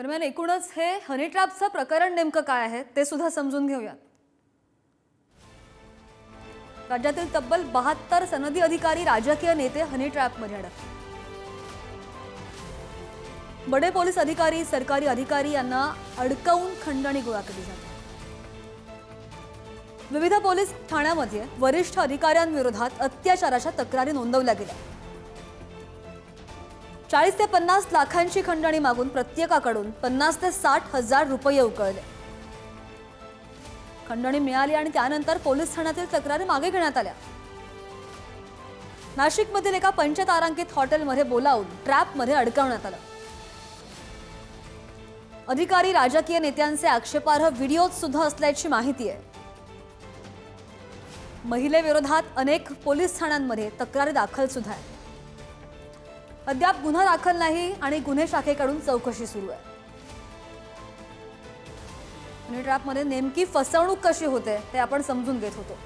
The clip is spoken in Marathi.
दरम्यान एकूणच हे हनी ट्रॅपचं प्रकरण नेमकं काय आहे ते सुद्धा समजून घेऊयात. राज्यातील तब्बल बहात्तर सनदी अधिकारी राजकीय नेते हनी ट्रॅपमध्ये अडक बडे पोलीस अधिकारी सरकारी अधिकारी यांना अडकवून खंडणी गोळा केली जाते. विविध पोलीस ठाण्यामध्ये वरिष्ठ अधिकाऱ्यांविरोधात अत्याचाराच्या तक्रारी नोंदवल्या गेल्या. चाळीस ते पन्नास लाखांची खंडणी मागून प्रत्येकाकडून पन्नास ते साठ हजार रुपये उकळले. खंडणी मिळाली आणि त्यानंतर पोलीस ठाण्यातील तक्रारी मागे घेण्यात आल्या. नाशिकमधील एका पंचतारांकित हॉटेलमध्ये बोलावून ट्रॅपमध्ये अडकवण्यात आलं. अधिकारी राजकीय नेत्यांचे आक्षेपार्ह व्हिडिओज सुद्धा असल्याची माहिती आहे. महिलेविरोधात अनेक पोलीस ठाण्यांमध्ये तक्रारी दाखल सुद्धा आहे अद्याप गुन्हा दाखल नाही आणि गुन्हे शाखेकडून चौकशी सुरू आहे. मनी ट्रॅपमध्ये नेमकी फसवणूक कशी होते ते आपण समजून घेत होतो.